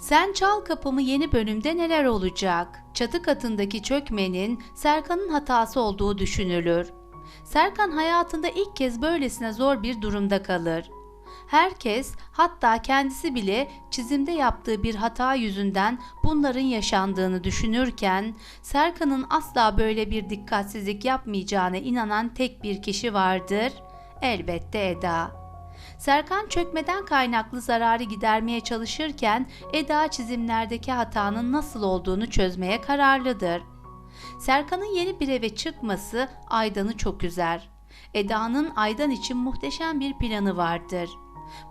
Sen Çal Kapımı yeni bölümde neler olacak? Çatı katındaki çökmenin Serkan'ın hatası olduğu düşünülür. Serkan hayatında ilk kez böylesine zor bir durumda kalır. Herkes, hatta kendisi bile çizimde yaptığı bir hata yüzünden bunların yaşandığını düşünürken, Serkan'ın asla böyle bir dikkatsizlik yapmayacağına inanan tek bir kişi vardır. Elbette Eda. Serkan çökmeden kaynaklı zararı gidermeye çalışırken Eda çizimlerdeki hatanın nasıl olduğunu çözmeye kararlıdır. Serkan'ın yeni bir eve çıkması Aydan'ı çok üzer. Eda'nın Aydan için muhteşem bir planı vardır.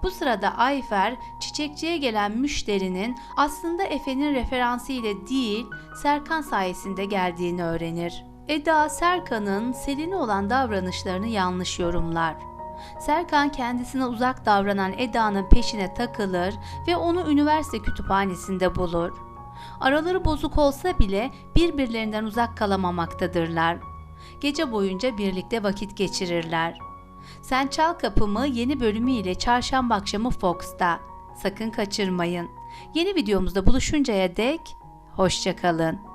Bu sırada Ayfer çiçekçiye gelen müşterinin aslında Efe'nin referansı ile değil Serkan sayesinde geldiğini öğrenir. Eda Serkan'ın Selin'e olan davranışlarını yanlış yorumlar. Serkan kendisine uzak davranan Eda'nın peşine takılır ve onu üniversite kütüphanesinde bulur. Araları bozuk olsa bile birbirlerinden uzak kalamamaktadırlar. Gece boyunca birlikte vakit geçirirler. Sen Çal Kapımı yeni bölümüyle çarşamba akşamı Fox'ta. Sakın kaçırmayın. Yeni videomuzda buluşuncaya dek hoşçakalın.